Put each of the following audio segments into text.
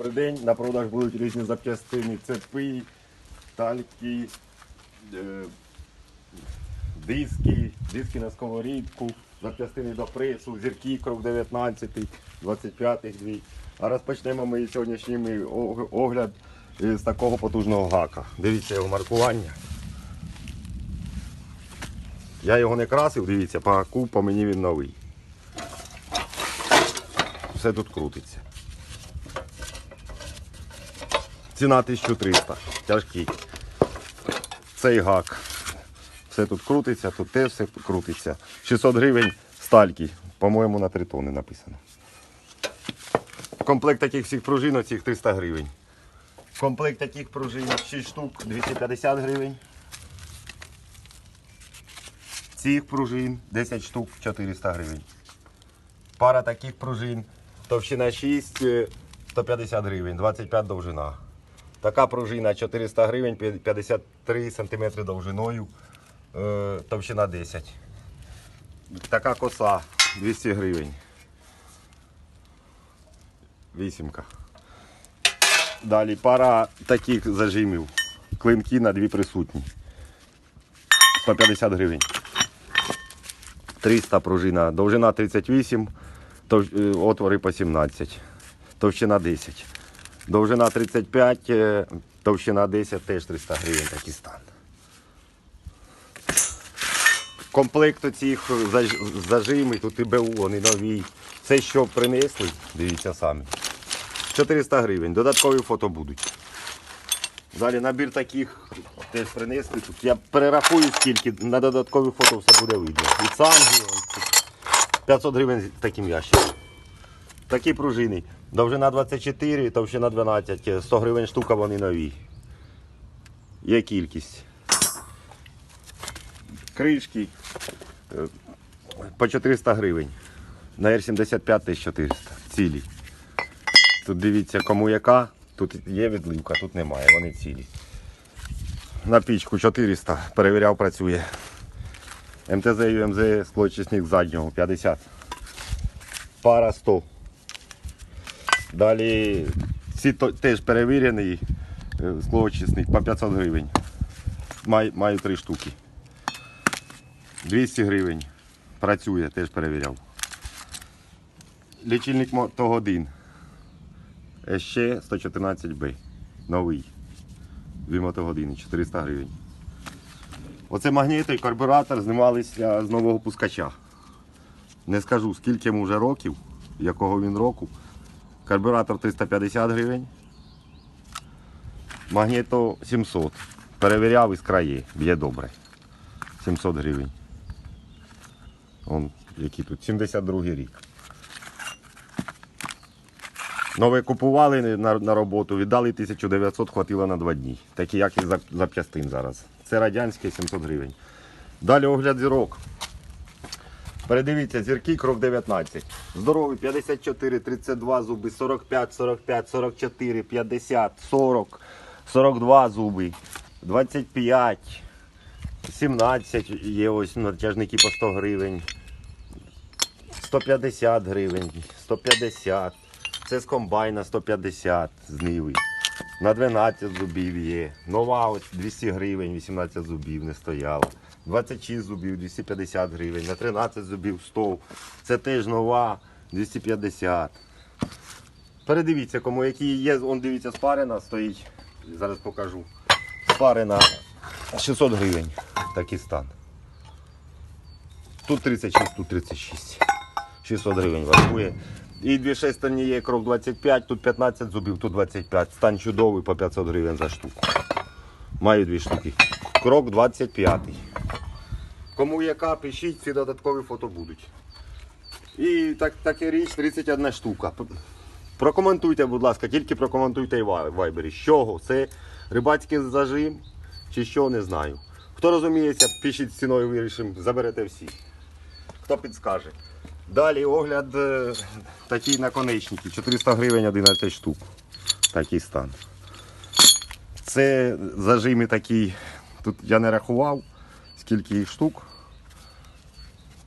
добрий день. На продаж будуть різні запчастини, цепи, тальки, е, диски, диски на сковорідку, запчастини до пресу, зірки крок 19, 25 дві. А розпочнемо ми сьогоднішній огляд з такого потужного гака. Дивіться його маркування. Я його не красив, дивіться, по гаку по мені він новий. Все тут крутиться. Ціна 1300. Тяжкий. Цей гак. Все тут крутиться, тут теж все крутиться. 600 гривень стальки. По-моєму, на 3 тони написано. Комплект таких всіх пружин оцих 300 гривень. Комплект таких пружин 6 штук 250 гривень. Цих пружин 10 штук 400 гривень. Пара таких пружин. Товщина 6, е, 150 гривень, 25 довжина. Така пружина 400 гривень, 53 см довжиною, е, товщина 10. Така коса 200 гривень. Вісімка. Далі пара таких зажимів. Клинки на дві присутні. 150 гривень. 300 пружина, довжина 38, е, отвори по 17, товщина 10. Довжина 35, е, товщина 10, теж 300 гривень такий стан. Комплект оцих заж- зажими, тут і БУ, вони нові. Це що принесли, дивіться самі. 400 гривень, додаткові фото будуть. Далі набір таких теж принесли. Тут я перерахую скільки, на додаткові фото все буде видно. І цанги, 500 гривень таким ящиком. Такі пружини. Довжина 24, товщина 12, 100 гривень штука, вони нові. Є кількість. Кришки е, по 400 гривень. На R75 1400. Цілі. Тут дивіться, кому яка. Тут є відливка, тут немає, вони цілі. На пічку 400, перевіряв, працює. МТЗ і МЗ склочисник заднього 50. Пара 100. Далі ці теж перевірені е, склоочисник по 500 гривень. Маю, маю три штуки. 200 гривень. Працює, теж перевіряв. Лічильник мотогодин. Ще 114Б. Новий. Дві мотогодини, 400 гривень. Оце магніто і карбюратор знімалися з нового пускача. Не скажу, скільки йому вже років, якого він року. Карбюратор 350 гривень. Магніто 700. Перевіряв із краї, б'є добре. 700 гривень. Он, який тут, 72 рік. Нове купували на, на роботу, віддали 1900, хватило на два дні. Такі як і зап- запчастин зараз. Це радянське 700 гривень. Далі огляд зірок. Передивіться, зірки крок 19. Здоровий 54, 32 зуби, 45, 45, 44, 50, 40, 42 зуби, 25, 17 є ось натяжники по 100 гривень. 150 гривень, 150. Це з комбайна 150 з ниви. На 12 зубів є. Нова ось 200 гривень, 18 зубів не стояла. 26 зубів, 250 гривень. На 13 зубів 100. Це теж нова 250. Передивіться, кому які є. Он дивіться, спарена стоїть. Зараз покажу. Спарена 600 гривень. Такий стан. Тут 36, тут 36. 600 гривень вартує. І дві шестерні є крок 25, тут 15 зубів, тут 25. Стан чудовий по 500 гривень за штуку. Маю дві штуки. Крок 25. Кому яка, пишіть, ці додаткові фото будуть. І так, таке річ 31 штука. Прокоментуйте, будь ласка, тільки прокоментуйте і вайбері. З чого? Це рибацький зажим чи що, не знаю. Хто розуміється, пишіть ціною вирішимо, заберете всі. Хто підскаже. Далі огляд е, такі наконечники. 400 гривень 11 штук. Такий стан. Це зажими такі. Тут я не рахував, скільки їх штук.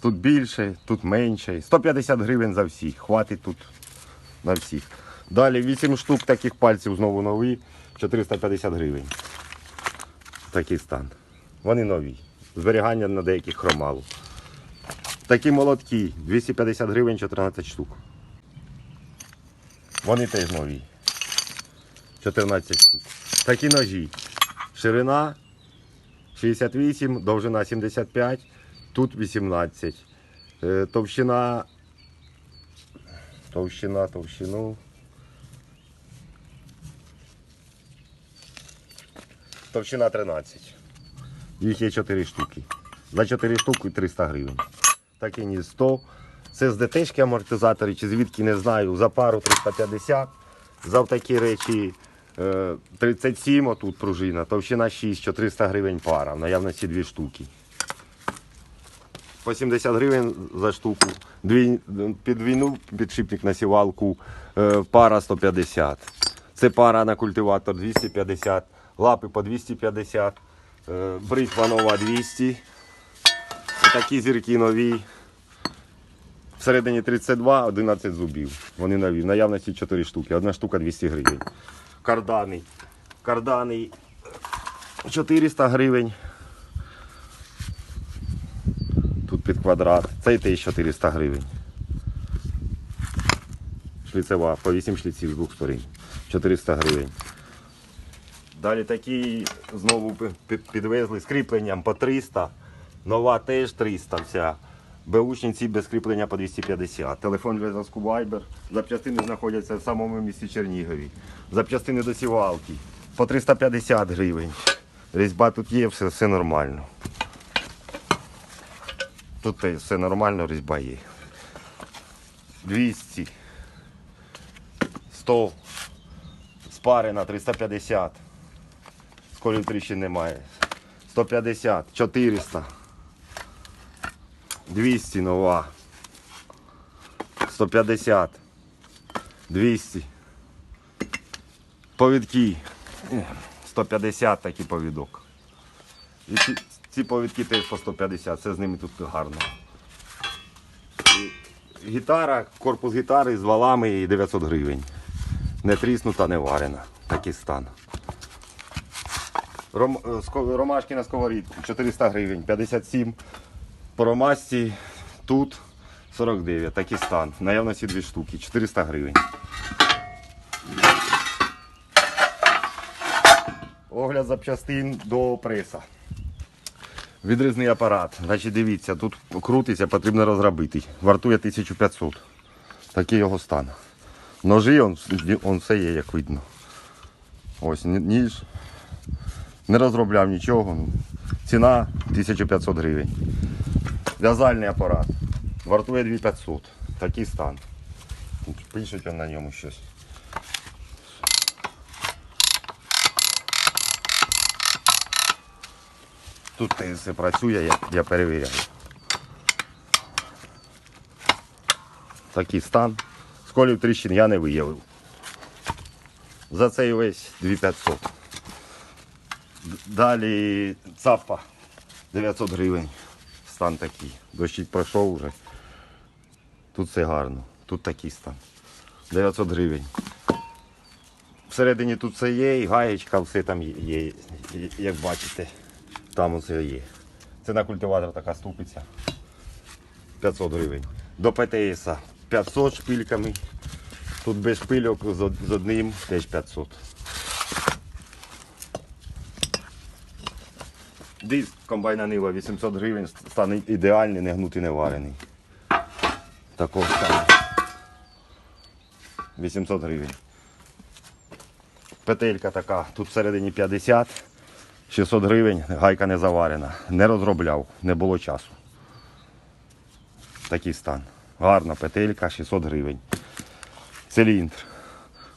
Тут більше, тут менше. 150 гривень за всіх. Хватить тут на всіх. Далі 8 штук таких пальців знову нові, 450 гривень. Такий стан. Вони нові. Зберігання на деяких хромалу. Такі молотки 250 гривень 14 штук. Вони теж нові. 14 штук. Такі ножі. Ширина 68, довжина 75, тут 18. Е, Товщина. Товщина, товщину. Товщина 13. Їх є 4 штуки. За 4 штуки 300 гривень. Такі ні 100. Це з ДТшки амортизатори, чи звідки не знаю. За пару 350. За такі речі е, 37, отут пружина, товщина 6, 400 гривень пара. Наявності 2 штуки. По 70 гривень за штуку. Дві, під війну підшипник на сівалку е, пара 150. Це пара на культиватор 250, лапи по 250, е, бритва нова 200. Такі зірки нові. Всередині 32, 11 зубів. Вони нові. Наявності 4 штуки. Одна штука 200 гривень. Кардани. Кардани 400 гривень. Тут під квадрат. Цей теж 400 гривень. Шліцева, по 8 шліців з двох сторін. 400 гривень. Далі такі знову підвезли з кріпленням по 300. Нова теж 300 вся. Беушниці без кріплення по 250. Телефон для зв'язку Viber. Запчастини знаходяться в самому місті Чернігові. Запчастини до сівалки по 350 гривень. Різьба тут є, все, все нормально. Тут все нормально, різьба є. 200. 100. Спарена 350. Сколів тріщин немає. 150, 400. 200 нова. 150. 200. Повідки. 150 такий повідок. І ці, ці повідки теж по 150, це з ними тут гарно. Гітара, корпус гітари з валами і 900 гривень. Не тріснута, не варена. Такий стан. Ром, е, ромашки на сковорідку 400 гривень, 57. По тут 49. Такий стан. Наявності дві штуки, 400 гривень. Огляд запчастин до преса. Відрізний апарат. Значить, дивіться, тут крутиться, потрібно розробити. Вартує 1500. Такий його стан. Ножі, он, он все є, як видно. Ось ні- ніж. Не розробляв нічого. Ціна 1500 гривень. В'язальний апарат. Вартує 2500. Такий стан. Пишуть на ньому щось. Тут все працює, я, я перевіряю. Такий стан. Сколів тріщин я не виявив. За цей весь 2500. Далі цапа 900 гривень. Стан такий. Дощик пройшов вже. Тут все гарно. Тут такий стан. 900 гривень. Всередині тут все є, і гаєчка, все там є, як бачите. Там усе є. Це на культиватор така ступиця. 500 гривень. До ПТС 500 шпильками. Тут без шпильок з одним теж 500. Диск комбайна Нива 800 гривень, стане ідеальний, не гнутий, не варений. Такого стану. 800 гривень. Петелька така, тут всередині 50, 600 гривень, гайка не заварена. Не розробляв, не було часу. Такий стан. Гарна петелька, 600 гривень. Циліндр.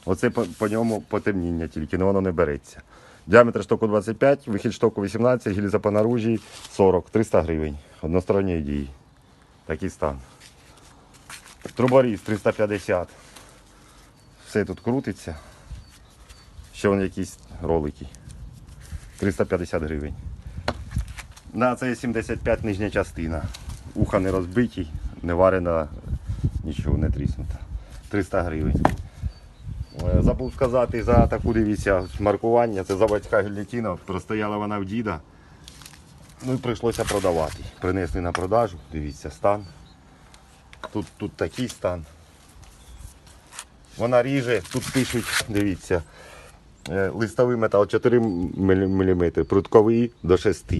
Оце по, по ньому потемніння тільки, але воно не береться. Діаметр штоку 25, вихід штоку 18, гільза по наружі 40, 300 гривень. Односторонньої дії. Такий стан. Труборіз 350. Все тут крутиться. Ще вон якісь ролики. 350 гривень. На це 75 нижня частина. Уха не розбиті, не варена, нічого не тріснута. 300 гривень. Забув сказати за таку дивіться маркування. Це заводська гільотина. Простояла вона в діда. Ну і прийшлося продавати. Принесли на продажу, дивіться, стан. Тут, тут такий стан. Вона ріже, тут пишуть, дивіться, е, листовий метал 4 мм, прутковий до 6.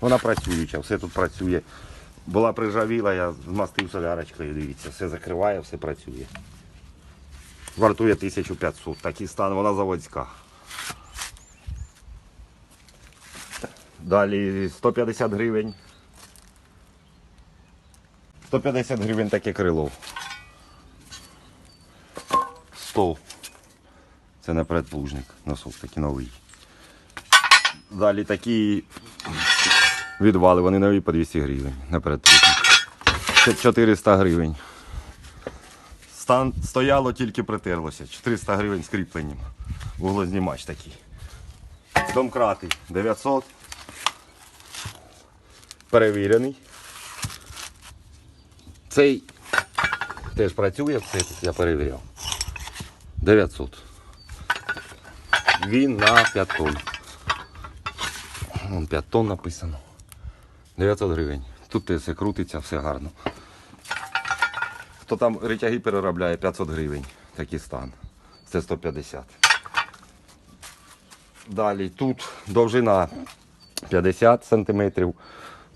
Вона працююча, все тут працює. Була прижавіла, я змастив солярочкою, дивіться, все закриває, все працює. Вартує 1500. Такий стан, вона заводська. Далі 150 гривень. 150 гривень таке крило. 100. Це не предплужник, носок такий новий. Далі такі відвали, вони нові по 200 гривень на предплужник. 400 гривень. Стан стояло, тільки притерлося. 400 гривень з кріпленням. Вуглознімач такий. Домкрати 900. Перевірений. Цей теж працює, все я перевіряв. 900. Він на 5 тонн. Вон 5 тонн написано. 900 гривень. Тут все крутиться, все гарно. Хто там ритяги переробляє 500 гривень, такий стан. Це 150. Далі тут довжина 50 см,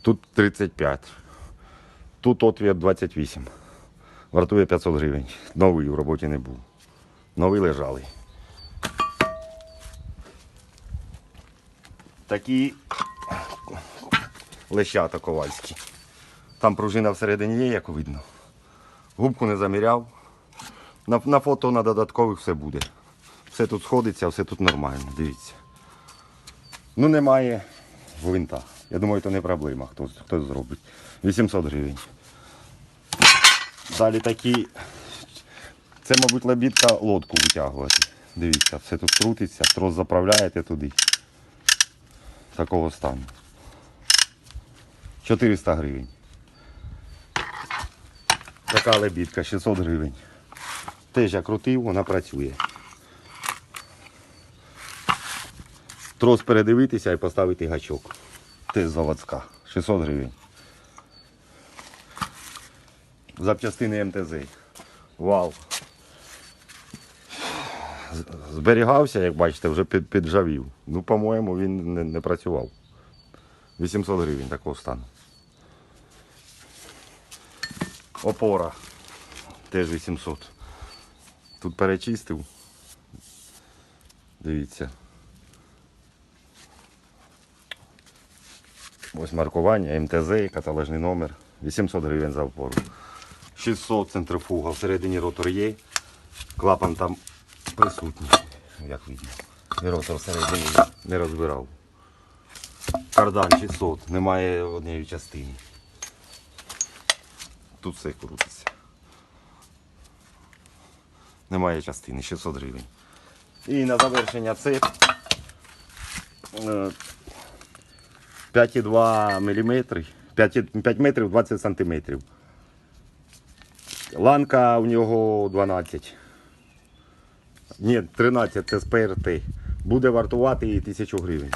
тут 35 Тут отвір 28. Вартує 500 гривень. Новий в роботі не був. Новий лежалий. Такі лещата ковальські. Там пружина всередині є, як видно. Губку не заміряв. На, на фото на додаткових все буде. Все тут сходиться, все тут нормально, дивіться. Ну немає гвинта. Я думаю, це не проблема, хто, хто зробить. 800 гривень. Далі такі. Це, мабуть, лебідка лодку витягувати. Дивіться, все тут крутиться, трос заправляєте туди. Такого стану. 400 гривень. Така лебідка 600 гривень. Теж я крутив, вона працює. Трос передивитися і поставити гачок. Теж заводська. 600 гривень. Запчастини МТЗ. Вау. Зберігався, як бачите, вже під, піджавів. Ну, по-моєму, він не, не працював. 800 гривень такого стану. Опора. Теж 800. Тут перечистив. Дивіться. Ось маркування, МТЗ, каталожний номер. 800 гривень за опору. 600 центрифуга. Всередині ротор є. Клапан там присутній, як видно. І ротор всередині не розбирав. Кардан 600. Немає однієї частини. Тут все крутиться. Немає частини, 600 гривень. І на завершення цеп е, 5,2 мм, 5, 5 метрів 20 сантиметрів. Ланка у нього 12. Ні, 13 це з. Буде вартувати і 1000 гривень.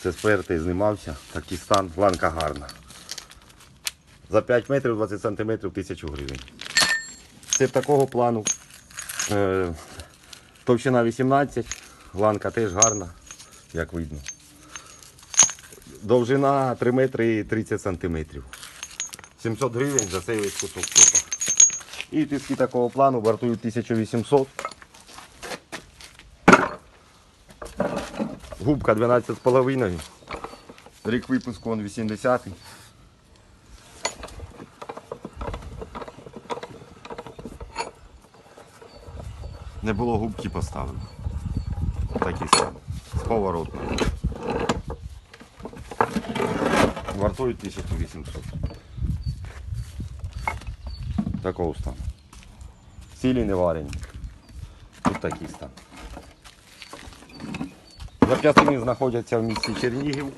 Це з знімався, такий стан, ланка гарна. За 5 метрів 20 сантиметрів 1000 гривень. Це такого плану. Е, товщина 18, ланка теж гарна, як видно. Довжина 3 метри і 30 сантиметрів. 700 гривень за цей весь кусок тока. І тиски такого плану вартують 1800. Губка 12,5. Рік випуску он 80. Не було губки поставив. Такий стан. З поворотом. Вартують 1800. Такого стану. Сілі не варені. Тут такий стан. Запчастини знаходяться в місті Чернігів.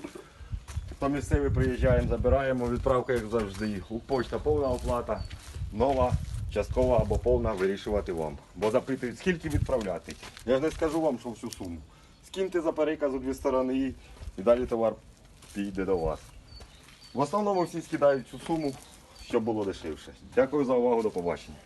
Хто місцевий приїжджаємо, забираємо. Відправка, як завжди. Почта повна оплата. Нова часткова або повна вирішувати вам. Бо запитують, скільки відправляти. Я ж не скажу вам, що всю суму. Скиньте за переказ у дві сторони і далі товар піде до вас. В основному всі скидають цю суму, щоб було дешевше. Дякую за увагу, до побачення.